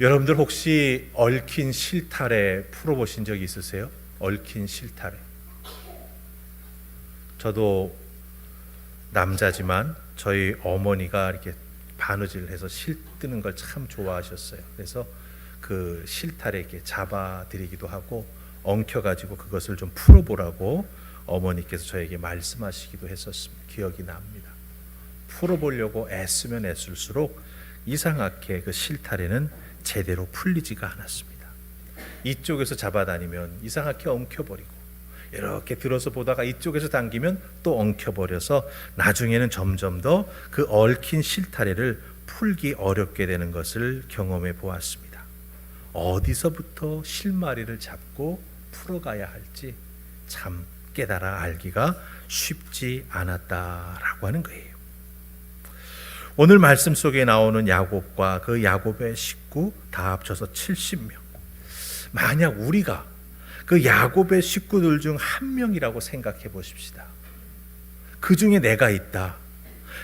여러분들 혹시 얽힌 실타래 풀어보신 적 있으세요? 얽힌 실타래. 저도 남자지만 저희 어머니가 이렇게 바느질 해서 실 뜨는 걸 참 좋아하셨어요. 그래서 그 실타래 이렇게 잡아드리기도 하고 엉켜가지고 그것을 좀 풀어보라고 어머니께서 저에게 말씀하시기도 했었습니다. 기억이 납니다. 풀어보려고 애쓰면 애쓸수록 이상하게 그 실타래는 제대로 풀리지가 않았습니다. 이쪽에서 잡아다니면 이상하게 엉켜버리고 이렇게 들어서 보다가 이쪽에서 당기면 또 엉켜버려서 나중에는 점점 더 그 얽힌 실타래를 풀기 어렵게 되는 것을 경험해 보았습니다. 어디서부터 실마리를 잡고 풀어가야 할지 참 깨달아 알기가 쉽지 않았다라고 하는 거예요. 오늘 말씀 속에 나오는 야곱과 그 야곱의 식구 다 합쳐서 70명. 만약 우리가 그 야곱의 식구들 중 한 명이라고 생각해 보십시다. 그 중에 내가 있다.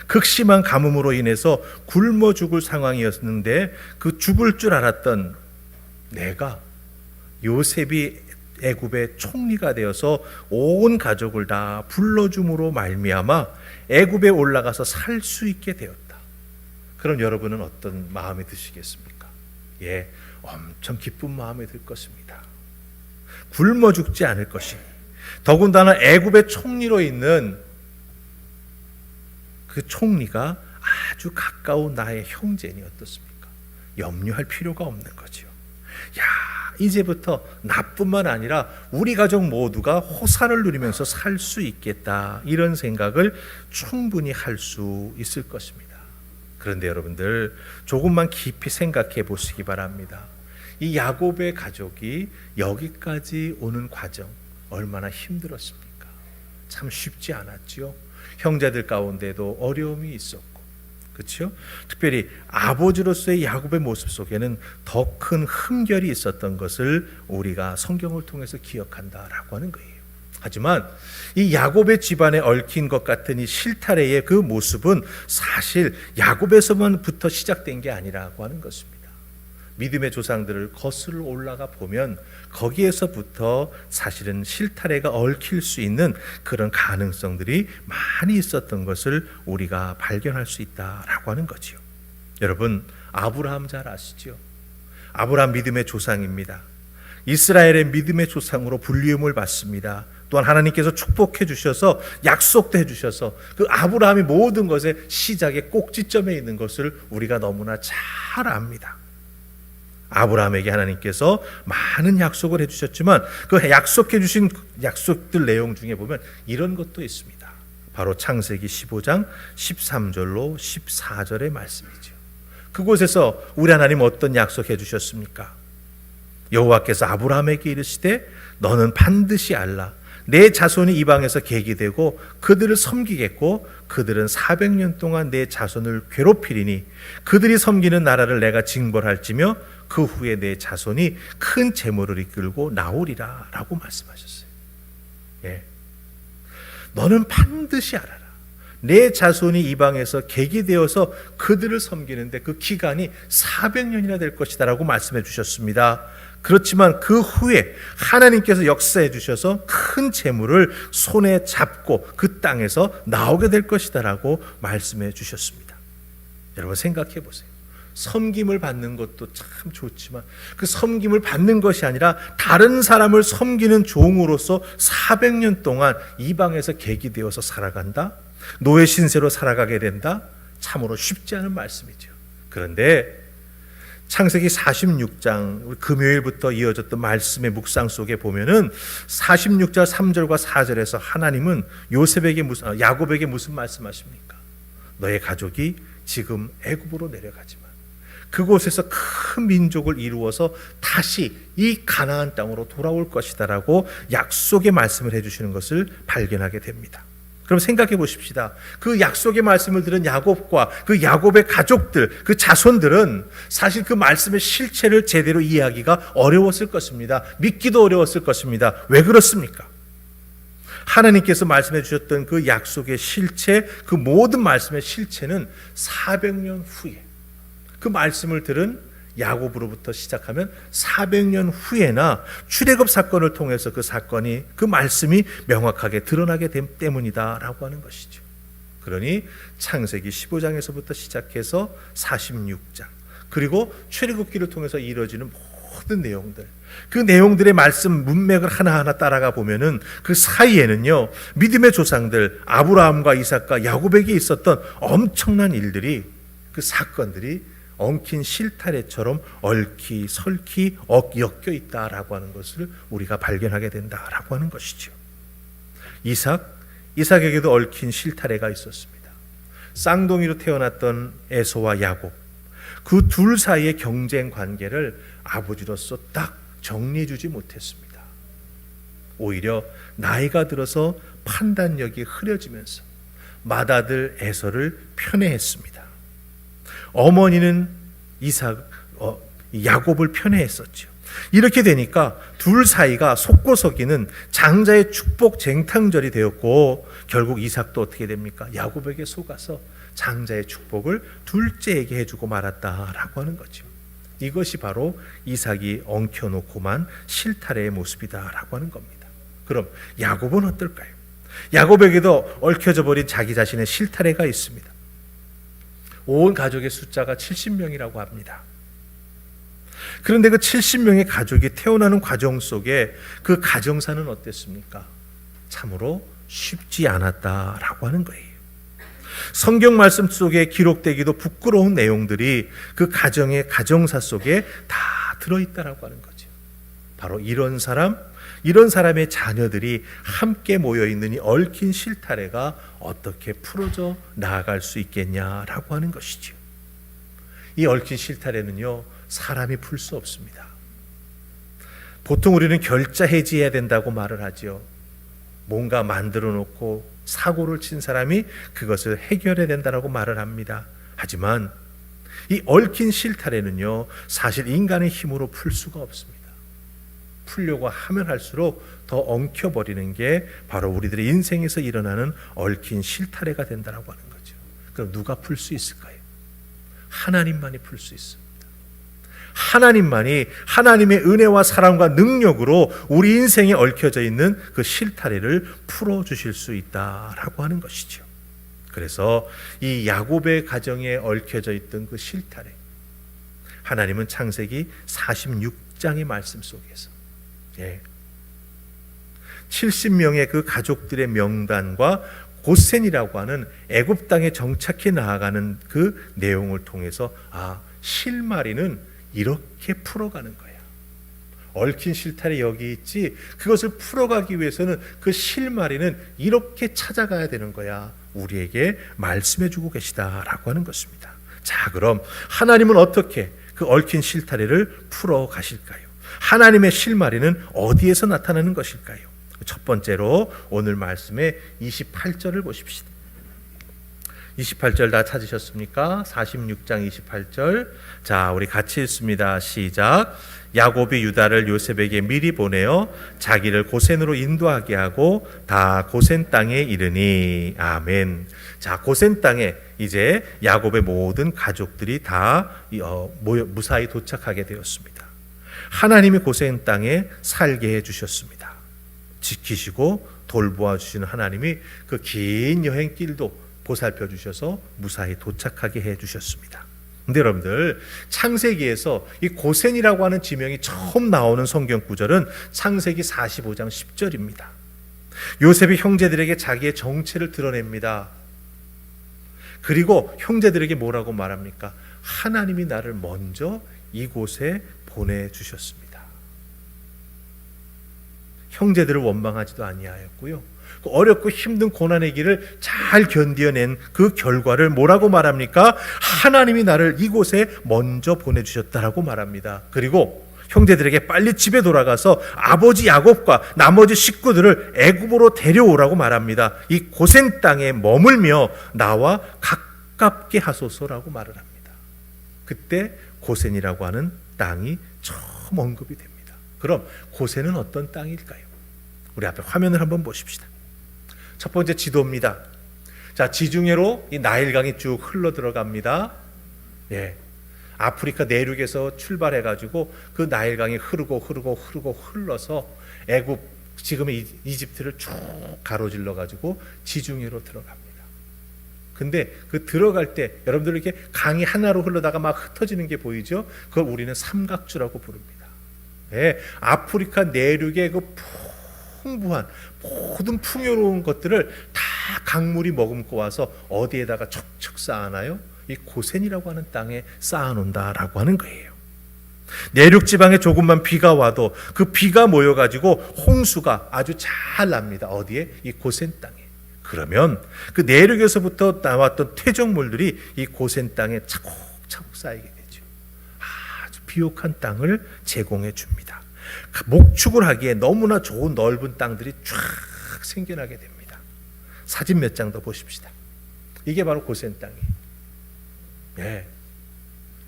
극심한 가뭄으로 인해서 굶어 죽을 상황이었는데 그 죽을 줄 알았던 내가 요셉이 애굽의 총리가 되어서 온 가족을 다 불러줌으로 말미암아 애굽에 올라가서 살 수 있게 되었다. 그럼 여러분은 어떤 마음이 드시겠습니까? 예, 엄청 기쁜 마음이 들 것입니다. 굶어 죽지 않을 것이니 더군다나 애굽의 총리로 있는 그 총리가 아주 가까운 나의 형제니 어떻습니까? 염려할 필요가 없는 거죠. 야, 이제부터 나뿐만 아니라 우리 가족 모두가 호사를 누리면서 살 수 있겠다. 이런 생각을 충분히 할 수 있을 것입니다. 그런데 여러분들 조금만 깊이 생각해 보시기 바랍니다. 이 야곱의 가족이 여기까지 오는 과정 얼마나 힘들었습니까? 참 쉽지 않았지요. 형제들 가운데도 어려움이 있었고, 그렇죠? 특별히 아버지로서의 야곱의 모습 속에는 더 큰 흠결이 있었던 것을 우리가 성경을 통해서 기억한다라고 하는 거예요. 하지만 이 야곱의 집안에 얽힌 것 같은 이 실타래의 그 모습은 사실 야곱에서만부터 시작된 게 아니라고 하는 것입니다. 믿음의 조상들을 거슬러 올라가 보면 거기에서부터 사실은 실타래가 얽힐 수 있는 그런 가능성들이 많이 있었던 것을 우리가 발견할 수 있다라고 하는 거지요. 여러분 아브라함 잘 아시죠? 아브라함 믿음의 조상입니다. 이스라엘의 믿음의 조상으로 불리움을 받습니다. 또한 하나님께서 축복해 주셔서 약속도 해 주셔서 그 아브라함이 모든 것의 시작의 꼭지점에 있는 것을 우리가 너무나 잘 압니다. 아브라함에게 하나님께서 많은 약속을 해 주셨지만 그 약속해 주신 약속들 내용 중에 보면 이런 것도 있습니다. 바로 창세기 15장 13절로 14절의 말씀이죠. 그곳에서 우리 하나님 어떤 약속해 주셨습니까? 여호와께서 아브라함에게 이르시되 너는 반드시 알라 내 자손이 이방에서 계기되고 그들을 섬기겠고 그들은 400년 동안 내 자손을 괴롭히리니 그들이 섬기는 나라를 내가 징벌할지며 그 후에 내 자손이 큰 재물을 이끌고 나오리라라고 말씀하셨어요. 예. 너는 반드시 알아라. 내 자손이 이방에서 계기되어서 그들을 섬기는데 그 기간이 400년이나 될 것이다라고 말씀해 주셨습니다. 그렇지만 그 후에 하나님께서 역사해 주셔서 큰 재물을 손에 잡고 그 땅에서 나오게 될 것이다라고 말씀해 주셨습니다. 여러분 생각해 보세요. 섬김을 받는 것도 참 좋지만 그 섬김을 받는 것이 아니라 다른 사람을 섬기는 종으로서 400년 동안 이방에서 계기되어서 살아간다. 노예 신세로 살아가게 된다. 참으로 쉽지 않은 말씀이죠. 그런데 창세기 46장 우리 금요일부터 이어졌던 말씀의 묵상 속에 보면은 46절 3절과 4절에서 하나님은 요셉에게 무슨 야곱에게 무슨 말씀하십니까? 너의 가족이 지금 애굽으로 내려가지만 그곳에서 큰 민족을 이루어서 다시 이 가나안 땅으로 돌아올 것이다라고 약속의 말씀을 해 주시는 것을 발견하게 됩니다. 그럼 생각해 보십시다. 그 약속의 말씀을 들은 야곱과 그 야곱의 가족들, 그 자손들은 사실 그 말씀의 실체를 제대로 이해하기가 어려웠을 것입니다. 믿기도 어려웠을 것입니다. 왜 그렇습니까? 하나님께서 말씀해 주셨던 그 약속의 실체, 그 모든 말씀의 실체는 400년 후에 그 말씀을 들은 야곱으로부터 시작하면 400년 후에나 출애굽 사건을 통해서 그 사건이 그 말씀이 명확하게 드러나게 됨 때문이다라고 하는 것이죠. 그러니 창세기 15장에서부터 시작해서 46장 그리고 출애굽기를 통해서 이루어지는 모든 내용들 그 내용들의 말씀 문맥을 하나하나 따라가 보면은 그 사이에는요 믿음의 조상들 아브라함과 이삭과 야곱에게 있었던 엄청난 일들이 그 사건들이 엉킨 실타래처럼 얽히 설키 억 엮여 있다라고 하는 것을 우리가 발견하게 된다라고 하는 것이죠. 이삭 이삭에게도 얽힌 실타래가 있었습니다. 쌍둥이로 태어났던 에서와 야곱 그 둘 사이의 경쟁 관계를 아버지로서 딱 정리해 주지 못했습니다. 오히려 나이가 들어서 판단력이 흐려지면서 맏아들 에서를 편애했습니다. 어머니는 이삭 어, 야곱을 편애했었죠. 이렇게 되니까 둘 사이가 속고서기는 장자의 축복 쟁탕절이 되었고 결국 이삭도 어떻게 됩니까? 야곱에게 속아서 장자의 축복을 둘째에게 해주고 말았다라고 하는 거죠. 이것이 바로 이삭이 엉켜놓고만 실타래의 모습이다라고 하는 겁니다. 그럼 야곱은 어떨까요? 야곱에게도 얽혀져 버린 자기 자신의 실타래가 있습니다. 온 가족의 숫자가 70명이라고 합니다. 그런데 그 70명의 가족이 태어나는 과정 속에 그 가정사는 어땠습니까? 참으로 쉽지 않았다라고 하는 거예요. 성경 말씀 속에 기록되기도 부끄러운 내용들이 그 가정의 가정사 속에 다 들어있다라고 하는 거죠. 바로 이런 사람, 이런 사람의 자녀들이 함께 모여 있는 이 얽힌 실타래가 어떻게 풀어져 나아갈 수 있겠냐라고 하는 것이죠. 이 얽힌 실타래는요, 사람이 풀 수 없습니다. 보통 우리는 결자 해지해야 된다고 말을 하지요. 뭔가 만들어 놓고 사고를 친 사람이 그것을 해결해야 된다라고 말을 합니다. 하지만 이 얽힌 실타래는요, 사실 인간의 힘으로 풀 수가 없습니다. 풀려고 하면 할수록 더 엉켜버리는 게 바로 우리들의 인생에서 일어나는 얽힌 실타래가 된다라고 하는 거죠. 그럼 누가 풀 수 있을까요? 하나님만이 풀 수 있습니다. 하나님만이 하나님의 은혜와 사랑과 능력으로 우리 인생에 얽혀져 있는 그 실타래를 풀어 주실 수 있다라고 하는 것이죠. 그래서 이 야곱의 가정에 얽혀져 있던 그 실타래 하나님은 창세기 46장의 말씀 속에서 예. 70명의 그 가족들의 명단과 고센이라고 하는 애굽 땅에 정착해 나아가는 그 내용을 통해서 아 실마리는 이렇게 풀어가는 거야. 얽힌 실타래 여기 있지. 그것을 풀어가기 위해서는 그 실마리는 이렇게 찾아가야 되는 거야. 우리에게 말씀해주고 계시다라고 하는 것입니다. 자, 그럼 하나님은 어떻게 그 얽힌 실타래를 풀어 가실까요? 하나님의 실마리는 어디에서 나타나는 것일까요? 첫 번째로 오늘 말씀의 28절을 보십시다. 28절 다 찾으셨습니까? 46장 28절. 자, 우리 같이 읽습니다. 시작. 야곱이 유다를 요셉에게 미리 보내어 자기를 고센으로 인도하게 하고 다 고센 땅에 이르니 아멘. 자, 고센 땅에 이제 야곱의 모든 가족들이 다 어, 무사히 도착하게 되었습니다. 하나님이 고센 땅에 살게 해 주셨습니다. 지키시고 돌보아 주시는 하나님이 그 긴 여행길도 보살펴 주셔서 무사히 도착하게 해 주셨습니다. 근데 여러분들 창세기에서 이 고센이라고 하는 지명이 처음 나오는 성경 구절은 창세기 45장 10절입니다. 요셉이 형제들에게 자기의 정체를 드러냅니다. 그리고 형제들에게 뭐라고 말합니까? 하나님이 나를 먼저 이곳에 보내 주셨습니다. 형제들을 원망하지도 아니하였고요. 그 어렵고 힘든 고난의 길을 잘 견디어낸 그 결과를 뭐라고 말합니까? 하나님이 나를 이곳에 먼저 보내주셨다라고 말합니다. 그리고 형제들에게 빨리 집에 돌아가서 아버지 야곱과 나머지 식구들을 애굽으로 데려오라고 말합니다. 이 고센 땅에 머물며 나와 가깝게 하소서라고 말을 합니다. 그때 고센이라고 하는 땅이 처음 언급이 됩니다. 그럼 고센은 어떤 땅일까요? 우리 앞에 화면을 한번 보십시다. 첫 번째 지도입니다. 자, 지중해로 이 나일강이 쭉 흘러 들어갑니다. 예. 아프리카 내륙에서 출발해 가지고 그 나일강이 흐르고 흐르고 흐르고 흘러서 애굽 지금의 이- 이집트를 쭉 가로질러 가지고 지중해로 들어갑니다. 근데 그 들어갈 때 여러분들 이렇게 강이 하나로 흘러다가 막 흩어지는 게 보이죠? 그걸 우리는 삼각주라고 부릅니다. 예, 아프리카 내륙의 그 풍부한 모든 풍요로운 것들을 다 강물이 머금고 와서 어디에다가 척척 쌓아놔요? 이 고센이라고 하는 땅에 쌓아놓는다라고 하는 거예요. 내륙 지방에 조금만 비가 와도 그 비가 모여가지고 홍수가 아주 잘 납니다. 어디에? 이 고센 땅에. 그러면 그 내륙에서부터 나왔던 퇴적물들이 이 고센 땅에 차곡차곡 쌓이게 되죠. 아주 비옥한 땅을 제공해 줍니다. 목축을 하기에 너무나 좋은 넓은 땅들이 쫙 생겨나게 됩니다. 사진 몇 장 더 보십시다. 이게 바로 고센 땅이에요. 예.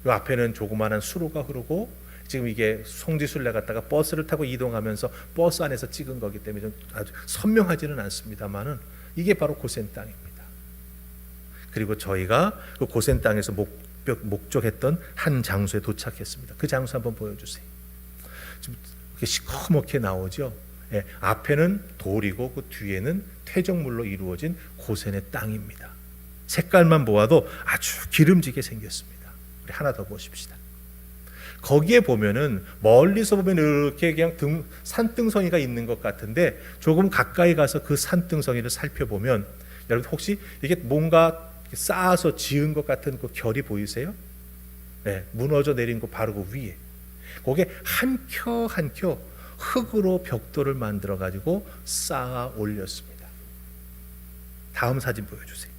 요 앞에는 조그마한 수로가 흐르고 지금 이게 송지순례 갔다가 버스를 타고 이동하면서 버스 안에서 찍은 거기 때문에 좀 아주 선명하지는 않습니다만은 이게 바로 고센 땅입니다. 그리고 저희가 그 고센 땅에서 목적, 목적했던 한 장소에 도착했습니다. 그 장소 한번 보여주세요. 지금 시커멓게 나오죠. 예, 앞에는 돌이고 그 뒤에는 퇴적물로 이루어진 고센의 땅입니다. 색깔만 보아도 아주 기름지게 생겼습니다. 우리 하나 더 보십시다. 거기에 보면은 멀리서 보면 이렇게 그냥 등, 산등성이가 있는 것 같은데 조금 가까이 가서 그 산등성이를 살펴보면 여러분 혹시 이게 뭔가 쌓아서 지은 것 같은 그 결이 보이세요? 네, 무너져 내린 거 바로 그 위에. 거기에 한 켜 한 켜 흙으로 벽돌을 만들어 가지고 쌓아 올렸습니다. 다음 사진 보여주세요.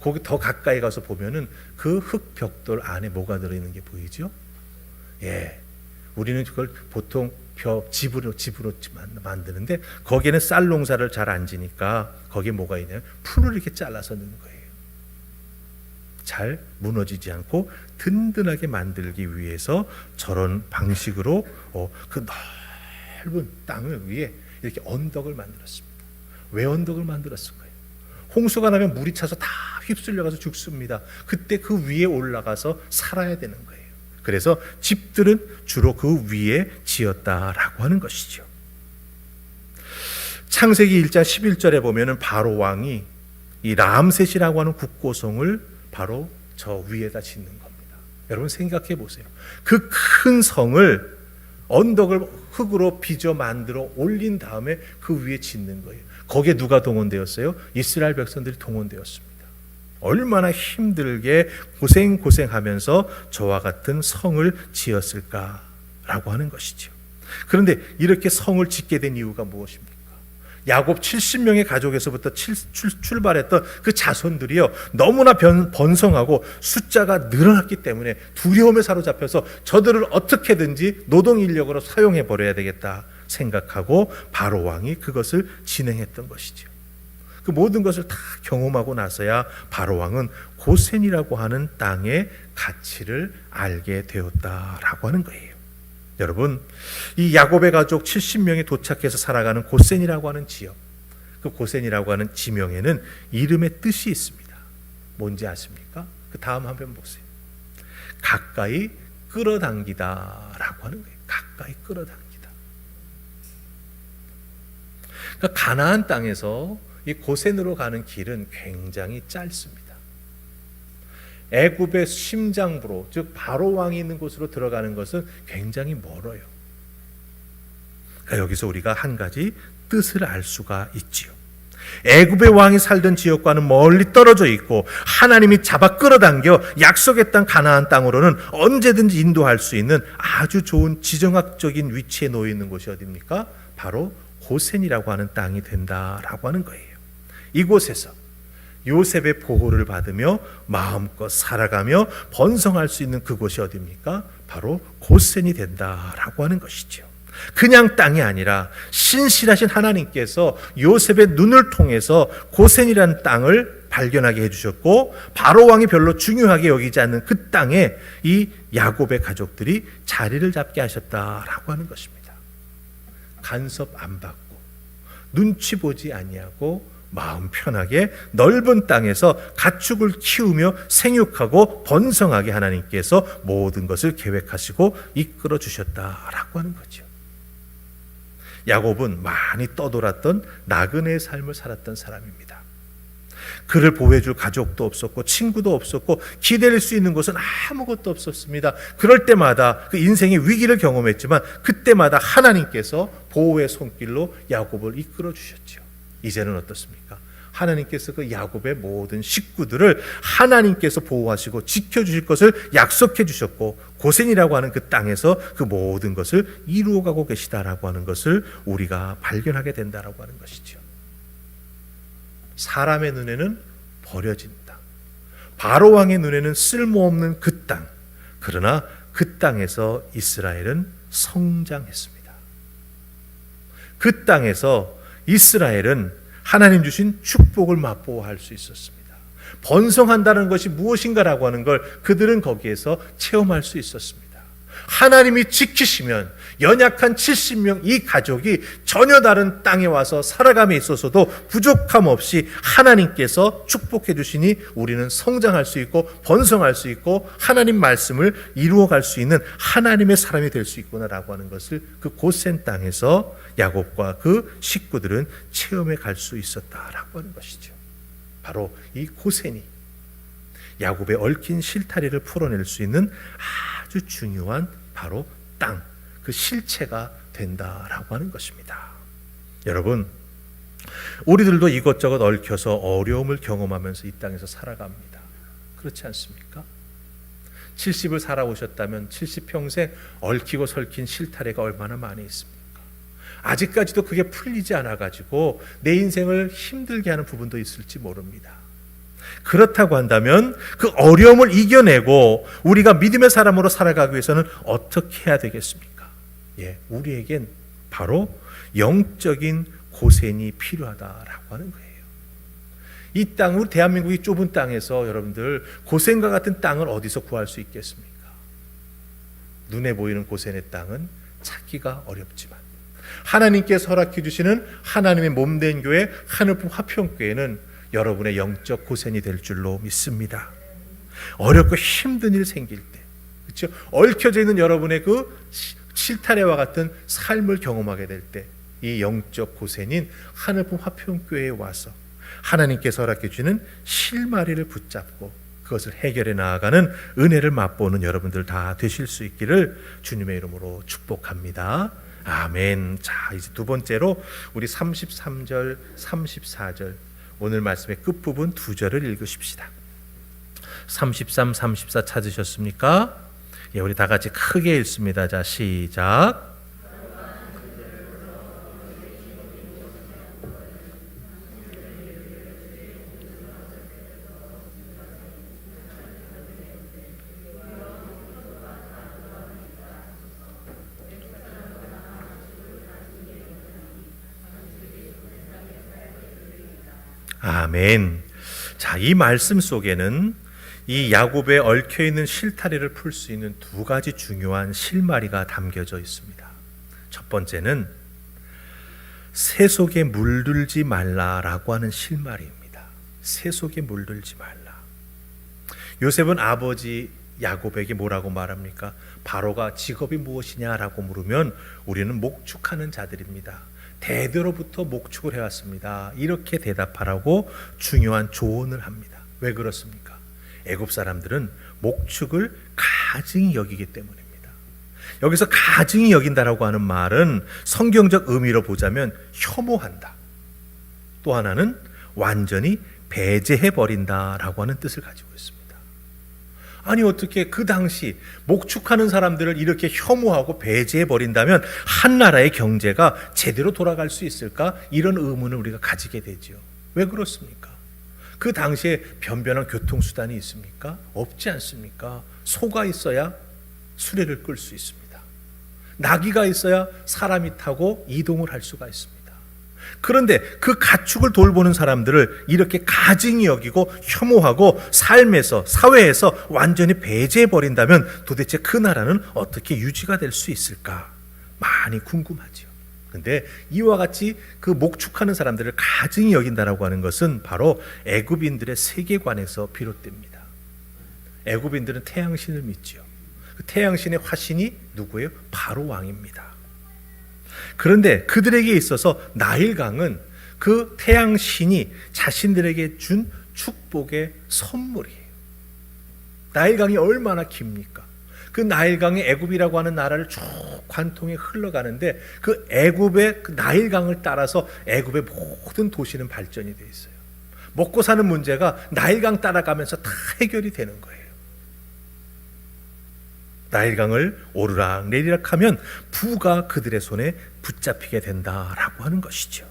거기 더 가까이 가서 보면은 그 흙 벽돌 안에 뭐가 들어있는 게 보이죠? 예, 우리는 그걸 보통 벽 집으로 집으로 만- 만드는데 거기에는 쌀 농사를 잘 안 지니까 거기에 뭐가 있냐면 풀을 이렇게 잘라서 넣는 거예요. 잘 무너지지 않고 든든하게 만들기 위해서 저런 방식으로 어, 그 넓은 땅을 위해 이렇게 언덕을 만들었습니다. 왜 언덕을 만들었을까요? 홍수가 나면 물이 차서 다 휩쓸려 가서 죽습니다. 그때 그 위에 올라가서 살아야 되는 거예요. 그래서 집들은 주로 그 위에 지었다라고 하는 것이죠. 창세기 1장 11절에 보면은 바로 왕이 이 람셋이라고 하는 국고성을 바로 저 위에다 짓는 겁니다. 여러분 생각해 보세요. 그 큰 성을 언덕을 흙으로 빚어 만들어 올린 다음에 그 위에 짓는 거예요. 거기에 누가 동원되었어요? 이스라엘 백성들이 동원되었습니다. 얼마나 힘들게 고생 고생하면서 저와 같은 성을 지었을까라고 하는 것이죠. 그런데 이렇게 성을 짓게 된 이유가 무엇입니까? 야곱 70명의 가족에서부터 출발했던 그 자손들이요 너무나 변, 번성하고 숫자가 늘어났기 때문에 두려움에 사로잡혀서 저들을 어떻게든지 노동 인력으로 사용해 버려야 되겠다 생각하고 바로 왕이 그것을 진행했던 것이죠. 그 모든 것을 다 경험하고 나서야 바로 왕은 고센이라고 하는 땅의 가치를 알게 되었다라고 하는 거예요. 여러분, 이 야곱의 가족 70명이 도착해서 살아가는 고센이라고 하는 지역, 그 고센이라고 하는 지명에는 이름의 뜻이 있습니다. 뭔지 아십니까? 그 다음 한번 보세요. 가까이 끌어당기다라고 하는 거예요. 가까이 끌어당기다. 그러니까 가나안 땅에서 이 고센으로 가는 길은 굉장히 짧습니다. 애굽의 심장부로 즉 바로 왕이 있는 곳으로 들어가는 것은 굉장히 멀어요. 그러니까 여기서 우리가 한 가지 뜻을 알 수가 있지요. 애굽의 왕이 살던 지역과는 멀리 떨어져 있고 하나님이 잡아 끌어당겨 약속의 땅 가나안 땅으로는 언제든지 인도할 수 있는 아주 좋은 지정학적인 위치에 놓여 있는 곳이 어디입니까? 바로 고센이라고 하는 땅이 된다라고 하는 거예요. 이곳에서 요셉의 보호를 받으며 마음껏 살아가며 번성할 수 있는 그곳이 어디입니까? 바로 고센이 된다라고 하는 것이죠. 그냥 땅이 아니라 신실하신 하나님께서 요셉의 눈을 통해서 고센이라는 땅을 발견하게 해주셨고 바로 왕이 별로 중요하게 여기지 않는 그 땅에 이 야곱의 가족들이 자리를 잡게 하셨다라고 하는 것입니다. 간섭 안 받고 눈치 보지 아니하고 마음 편하게 넓은 땅에서 가축을 키우며 생육하고 번성하게 하나님께서 모든 것을 계획하시고 이끌어 주셨다라고 하는 거죠. 야곱은 많이 떠돌았던 나그네의 삶을 살았던 사람입니다. 그를 보호해줄 가족도 없었고 친구도 없었고 기댈 수 있는 곳은 아무것도 없었습니다. 그럴 때마다 그 인생의 위기를 경험했지만 그때마다 하나님께서 보호의 손길로 야곱을 이끌어 주셨죠. 이제는 어떻습니까? 하나님께서 그 야곱의 모든 식구들을 하나님께서 보호하시고 지켜주실 것을 약속해 주셨고 고센이라고 하는 그 땅에서 그 모든 것을 이루어가고 계시다라고 하는 것을 우리가 발견하게 된다라고 하는 것이죠. 사람의 눈에는 버려진 땅, 바로 왕의 눈에는 쓸모없는 그 땅. 그러나 그 땅에서 이스라엘은 성장했습니다. 그 땅에서 이스라엘은 하나님 주신 축복을 맛보아할 수 있었습니다. 번성한다는 것이 무엇인가라고 하는 걸 그들은 거기에서 체험할 수 있었습니다. 하나님이 지키시면 연약한 70명 이 가족이 전혀 다른 땅에 와서 살아감에 있어서도 부족함 없이 하나님께서 축복해 주시니 우리는 성장할 수 있고 번성할 수 있고 하나님 말씀을 이루어갈 수 있는 하나님의 사람이 될 수 있구나라고 하는 것을 그 고센 땅에서 야곱과 그 식구들은 체험해 갈 수 있었다라고 하는 것이죠. 바로 이 고센이 야곱의 얽힌 실타리를 풀어낼 수 있는 아주 중요한 바로 땅, 그 실체가 된다라고 하는 것입니다. 여러분, 우리들도 이것저것 얽혀서 어려움을 경험하면서 이 땅에서 살아갑니다. 그렇지 않습니까? 70을 살아오셨다면 70평생 얽히고 설킨 실타래가 얼마나 많이 있습니까? 아직까지도 그게 풀리지 않아가지고 내 인생을 힘들게 하는 부분도 있을지 모릅니다. 그렇다고 한다면 그 어려움을 이겨내고 우리가 믿음의 사람으로 살아가기 위해서는 어떻게 해야 되겠습니까? 예, 우리에겐 바로 영적인 고센이 필요하다라고 하는 거예요. 이 땅, 우리 대한민국이 좁은 땅에서 여러분들 고센과 같은 땅을 어디서 구할 수 있겠습니까? 눈에 보이는 고센의 땅은 찾기가 어렵지만 하나님께서 허락해 주시는 하나님의 몸된 교회 하늘품 화평교회는 여러분의 영적 고센이 될 줄로 믿습니다. 어렵고 힘든 일 생길 때, 그렇죠? 얽혀져 있는 여러분의 그 실타래와 같은 삶을 경험하게 될 때, 이 영적 고센인 하늘품 화평교회에 와서 하나님께서 허락해 주는 실마리를 붙잡고 그것을 해결해 나아가는 은혜를 맛보는 여러분들 다 되실 수 있기를 주님의 이름으로 축복합니다. 아멘. 자, 이제 두 번째로 우리 33절, 34절 오늘 말씀의 끝부분 두 절을 읽으십시다. 33, 34 찾으셨습니까? 예, 우리 다 같이 크게 읽습니다. 자, 시작. 아멘. 자, 이 말씀 속에는 이 야곱에 얽혀 있는 실타리를 풀 수 있는 두 가지 중요한 실마리가 담겨져 있습니다. 첫 번째는 새 속에 물들지 말라라고 하는 실마리입니다. 새 속에 물들지 말라. 요셉은 아버지 야곱에게 뭐라고 말합니까? 바로가 직업이 무엇이냐라고 물으면 우리는 목축하는 자들입니다. 대대로부터 목축을 해왔습니다. 이렇게 대답하라고 중요한 조언을 합니다. 왜 그렇습니까? 애굽 사람들은 목축을 가증히 여기기 때문입니다. 여기서 가증히 여긴다라고 하는 말은 성경적 의미로 보자면 혐오한다. 또 하나는 완전히 배제해 버린다라고 하는 뜻을 가지고 있습니다. 아니 어떻게 그 당시 목축하는 사람들을 이렇게 혐오하고 배제해 버린다면 한 나라의 경제가 제대로 돌아갈 수 있을까? 이런 의문을 우리가 가지게 되지요. 왜 그렇습니까? 그 당시에 변변한 교통수단이 있습니까? 없지 않습니까? 소가 있어야 수레를 끌 수 있습니다. 나귀가 있어야 사람이 타고 이동을 할 수가 있습니다. 그런데 그 가축을 돌보는 사람들을 이렇게 가증히 여기고 혐오하고 삶에서 사회에서 완전히 배제해 버린다면 도대체 그 나라는 어떻게 유지가 될 수 있을까? 많이 궁금하지요. 근데 이와 같이 그 목축하는 사람들을 가증히 여긴다라고 하는 것은 바로 애굽인들의 세계관에서 비롯됩니다. 애굽인들은 태양신을 믿지요. 그 태양신의 화신이 누구예요? 바로 왕입니다. 그런데 그들에게 있어서 나일강은 그 태양 신이 자신들에게 준 축복의 선물이에요. 나일강이 얼마나 깁니까? 그 나일강이 애굽이라고 하는 나라를 쭉 관통해 흘러가는데 그 애굽의 그 나일강을 따라서 애굽의 모든 도시는 발전이 돼 있어요. 먹고 사는 문제가 나일강 따라가면서 다 해결이 되는 거예요. 나일강을 오르락 내리락 하면 부가 그들의 손에 붙잡히게 된다라고 하는 것이죠.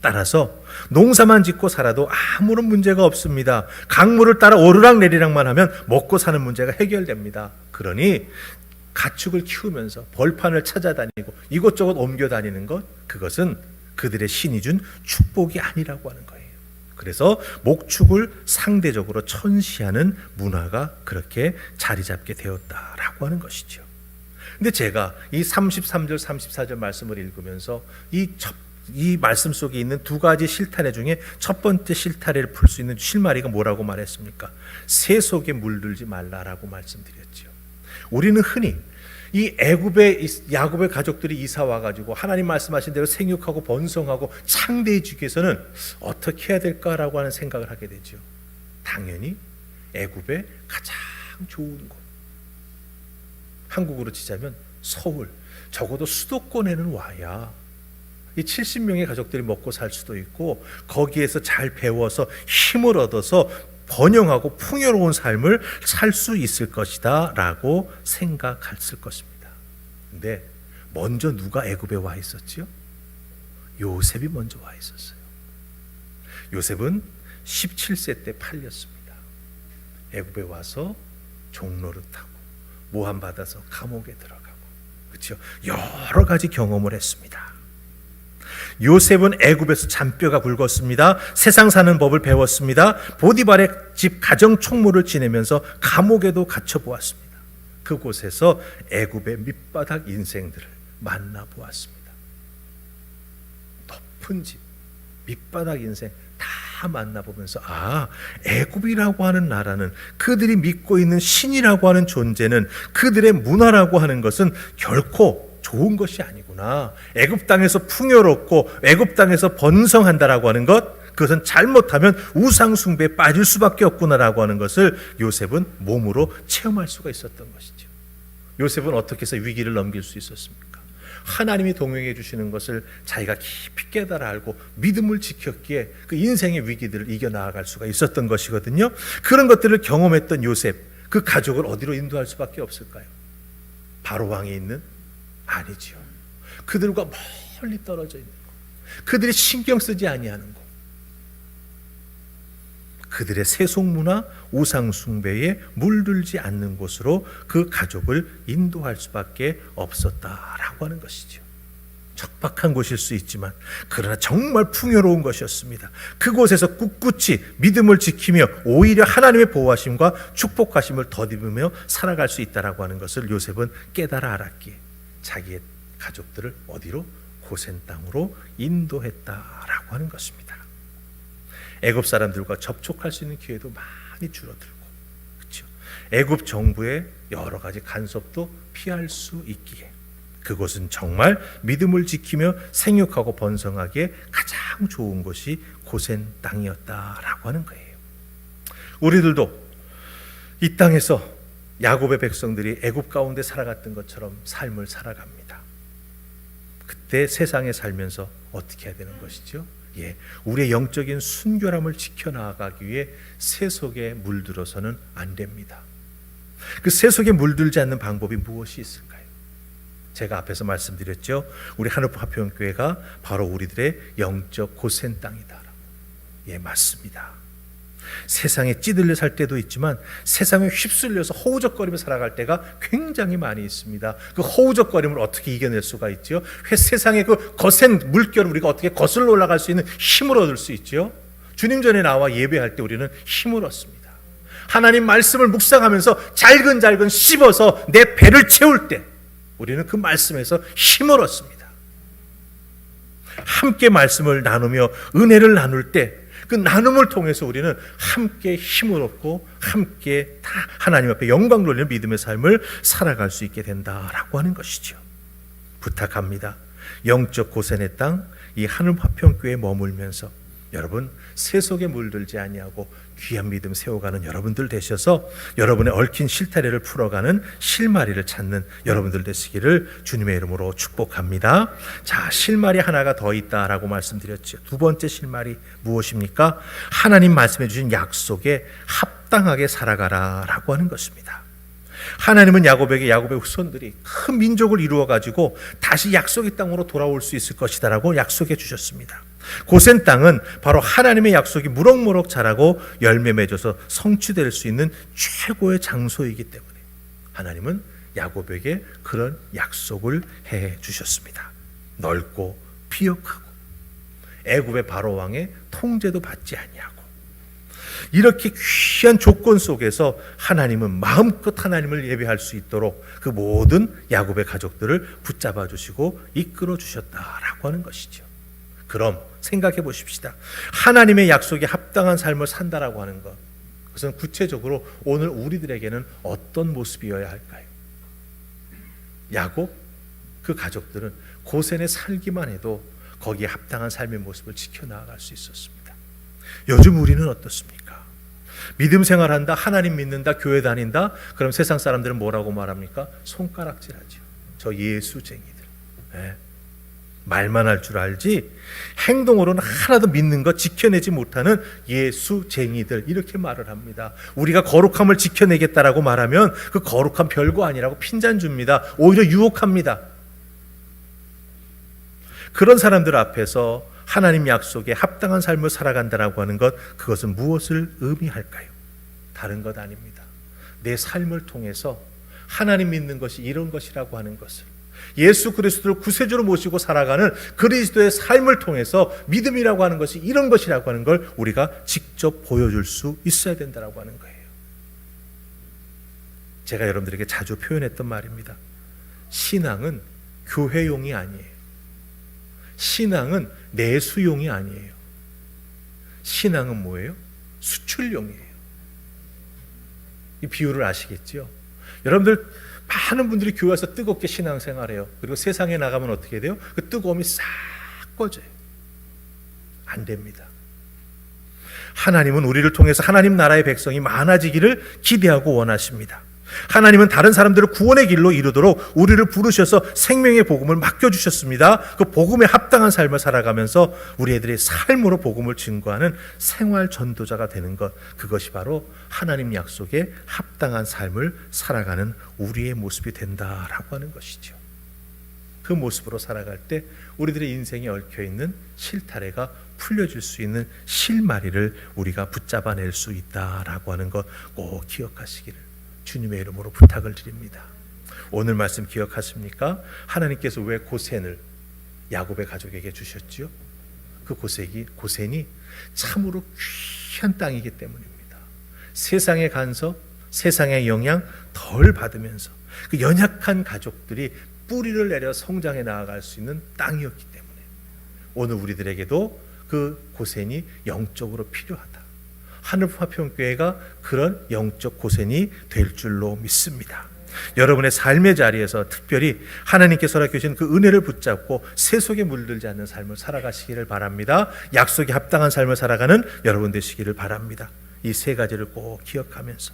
따라서 농사만 짓고 살아도 아무런 문제가 없습니다. 강물을 따라 오르락 내리락만 하면 먹고 사는 문제가 해결됩니다. 그러니 가축을 키우면서 벌판을 찾아다니고 이곳저곳 옮겨 다니는 것 그것은 그들의 신이 준 축복이 아니라고 하는 거예요. 그래서 목축을 상대적으로 천시하는 문화가 그렇게 자리 잡게 되었다라고 하는 것이죠. 근데 제가 이 33절 34절 말씀을 읽으면서 이 첫, 이 말씀 속에 있는 두 가지 실타래 중에 첫 번째 실타래를 풀 수 있는 실마리가 뭐라고 말했습니까? 새 속에 물들지 말라라고 말씀드렸죠. 우리는 흔히 이 애굽의 야곱의 가족들이 이사 와 가지고 하나님 말씀하신 대로 생육하고 번성하고 창대해지기 위해서는 어떻게 해야 될까라고 하는 생각을 하게 되죠. 당연히 애굽의 가장 좋은 곳. 한국으로 치자면 서울, 적어도 수도권에는 와야 이 70명의 가족들이 먹고 살 수도 있고 거기에서 잘 배워서 힘을 얻어서 번영하고 풍요로운 삶을 살 수 있을 것이다 라고 생각했을 것입니다. 근데 먼저 누가 애굽에 와 있었지요? 요셉이 먼저 와 있었어요. 요셉은 17세 때 팔렸습니다. 애굽에 와서 종노릇하고 모함 받아서 감옥에 들어가고 그렇죠. 여러 가지 경험을 했습니다. 요셉은 애굽에서 잔뼈가 굵었습니다. 세상 사는 법을 배웠습니다. 보디발의 집 가정 총무를 지내면서 감옥에도 갇혀 보았습니다. 그곳에서 애굽의 밑바닥 인생들을 만나 보았습니다. 높은 집, 밑바닥 인생 다 만나보면서 아 애굽이라고 하는 나라는 그들이 믿고 있는 신이라고 하는 존재는 그들의 문화라고 하는 것은 결코 좋은 것이 아니구나. 애굽 땅에서 풍요롭고 애굽 땅에서 번성한다라고 하는 것 그것은 잘못하면 우상 숭배에 빠질 수밖에 없구나라고 하는 것을 요셉은 몸으로 체험할 수가 있었던 것이죠. 요셉은 어떻게 해서 위기를 넘길 수 있었습니까? 하나님이 동행해 주시는 것을 자기가 깊이 깨달아 알고 믿음을 지켰기에 그 인생의 위기들을 이겨 나아갈 수가 있었던 것이거든요. 그런 것들을 경험했던 요셉, 그 가족을 어디로 인도할 수밖에 없을까요? 바로 왕에 있는 아니지요. 그들과 멀리 떨어져 있는 것. 그들이 신경 쓰지 아니하는 것. 그들의 세속 문화, 우상 숭배에 물들지 않는 곳으로 그 가족을 인도할 수밖에 없었다라고 하는 것이죠. 척박한 곳일 수 있지만 그러나 정말 풍요로운 것이었습니다. 그곳에서 꿋꿋이 믿음을 지키며 오히려 하나님의 보호하심과 축복하심을 덧입으며 살아갈 수 있다라고 하는 것을 요셉은 깨달아 알았기에 자기의 가족들을 어디로 고센 땅으로 인도했다라고 하는 것입니다. 애굽 사람들과 접촉할 수 있는 기회도 많이 줄어들고, 그렇죠? 애굽 정부의 여러 가지 간섭도 피할 수 있기에 그곳은 정말 믿음을 지키며 생육하고 번성하기에 가장 좋은 곳이 고센 땅이었다라고 하는 거예요. 우리들도 이 땅에서 야곱의 백성들이 애굽 가운데 살아갔던 것처럼 삶을 살아갑니다. 그때 세상에 살면서 어떻게 해야 되는 것이죠? 예, 우리의 영적인 순결함을 지켜나가기 위해 세속에 물들어서는 안 됩니다. 그 세속에 물들지 않는 방법이 무엇이 있을까요? 제가 앞에서 말씀드렸죠. 우리 하늘포 화평교회가 바로 우리들의 영적 고센 땅이다. 예, 맞습니다. 세상에 찌들려 살 때도 있지만 세상에 휩쓸려서 허우적거리며 살아갈 때가 굉장히 많이 있습니다. 그 허우적거림을 어떻게 이겨낼 수가 있죠? 세상의 그 거센 물결을 우리가 어떻게 거슬러 올라갈 수 있는 힘을 얻을 수 있죠? 주님 전에 나와 예배할 때 우리는 힘을 얻습니다. 하나님 말씀을 묵상하면서 잘근잘근 씹어서 내 배를 채울 때 우리는 그 말씀에서 힘을 얻습니다. 함께 말씀을 나누며 은혜를 나눌 때 그 나눔을 통해서 우리는 함께 힘을 얻고 함께 다 하나님 앞에 영광 돌리는 믿음의 삶을 살아갈 수 있게 된다라고 하는 것이죠. 부탁합니다. 영적 고센의 땅, 이 하늘 화평교에 머물면서 여러분 세속에 물들지 아니하고 귀한 믿음 세워가는 여러분들 되셔서 여러분의 얽힌 실타래를 풀어가는 실마리를 찾는 여러분들 되시기를 주님의 이름으로 축복합니다. 자, 실마리 하나가 더 있다라고 말씀드렸죠. 두 번째 실마리 무엇입니까? 하나님 말씀해 주신 약속에 합당하게 살아가라라고 하는 것입니다. 하나님은 야곱에게 야곱의 후손들이 큰 민족을 이루어 가지고 다시 약속의 땅으로 돌아올 수 있을 것이다라고 약속해 주셨습니다. 고센 땅은 바로 하나님의 약속이 무럭무럭 자라고 열매 맺어서 성취될 수 있는 최고의 장소이기 때문에 하나님은 야곱에게 그런 약속을 해 주셨습니다. 넓고 피역하고 애굽의 바로 왕의 통제도 받지 아니하고 이렇게 귀한 조건 속에서 하나님은 마음껏 하나님을 예배할 수 있도록 그 모든 야곱의 가족들을 붙잡아 주시고 이끌어 주셨다라고 하는 것이죠. 그럼 생각해 보십시다. 하나님의 약속에 합당한 삶을 산다라고 하는 것. 그것은 구체적으로 오늘 우리들에게는 어떤 모습이어야 할까요? 야곱 그 가족들은 고센에 살기만 해도 거기에 합당한 삶의 모습을 지켜나갈 수 있었습니다. 요즘 우리는 어떻습니까? 믿음 생활한다, 하나님 믿는다, 교회 다닌다. 그럼 세상 사람들은 뭐라고 말합니까? 손가락질하죠. 저 예수쟁이들. 네. 말만 할 줄 알지 행동으로는 하나도 믿는 것 지켜내지 못하는 예수쟁이들 이렇게 말을 합니다. 우리가 거룩함을 지켜내겠다라고 말하면 그 거룩함 별거 아니라고 핀잔 줍니다. 오히려 유혹합니다. 그런 사람들 앞에서 하나님 약속에 합당한 삶을 살아간다라고 하는 것 그것은 무엇을 의미할까요? 다른 것 아닙니다. 내 삶을 통해서 하나님 믿는 것이 이런 것이라고 하는 것을 예수 그리스도를 구세주로 모시고 살아가는 그리스도의 삶을 통해서 믿음이라고 하는 것이 이런 것이라고 하는 걸 우리가 직접 보여줄 수 있어야 된다라고 하는 거예요. 제가 여러분들에게 자주 표현했던 말입니다. 신앙은 교회용이 아니에요. 신앙은 내수용이 아니에요. 신앙은 뭐예요? 수출용이에요. 이 비유를 아시겠죠? 여러분들 많은 분들이 교회 와서 뜨겁게 신앙생활해요. 그리고 세상에 나가면 어떻게 돼요? 그 뜨거움이 싹 꺼져요. 안 됩니다. 하나님은 우리를 통해서 하나님 나라의 백성이 많아지기를 기대하고 원하십니다. 하나님은 다른 사람들을 구원의 길로 이루도록 우리를 부르셔서 생명의 복음을 맡겨주셨습니다. 그 복음에 합당한 삶을 살아가면서 우리 애들의 삶으로 복음을 증거하는 생활 전도자가 되는 것, 그것이 바로 하나님 약속에 합당한 삶을 살아가는 우리의 모습이 된다라고 하는 것이죠. 그 모습으로 살아갈 때 우리들의 인생에 얽혀 있는 실타래가 풀려질 수 있는 실마리를 우리가 붙잡아낼 수 있다라고 하는 것 꼭 기억하시기를 주님의 이름으로 부탁을 드립니다. 오늘 말씀 기억하십니까? 하나님께서 왜 고센을 야곱의 가족에게 주셨지요? 그 고색이 고센이 참으로 귀한 땅이기 때문입니다. 세상의 간섭, 세상의 영향 덜 받으면서 그 연약한 가족들이 뿌리를 내려 성장해 나아갈 수 있는 땅이었기 때문에 오늘 우리들에게도 그 고센이 영적으로 필요하다. 하늘화평교회가 그런 영적 고센이 될 줄로 믿습니다. 여러분의 삶의 자리에서 특별히 하나님께서 허락하신 그 은혜를 붙잡고 세속에 물들지 않는 삶을 살아가시기를 바랍니다. 약속에 합당한 삶을 살아가는 여러분 되시기를 바랍니다. 이 세 가지를 꼭 기억하면서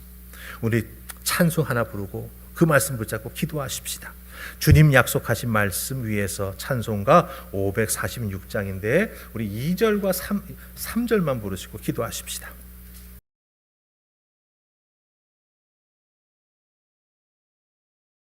우리 찬송 하나 부르고 그 말씀 붙잡고 기도하십시다. 주님 약속하신 말씀 위에서 찬송가 546장인데 우리 2절과 3, 3절만 부르시고 기도하십시다.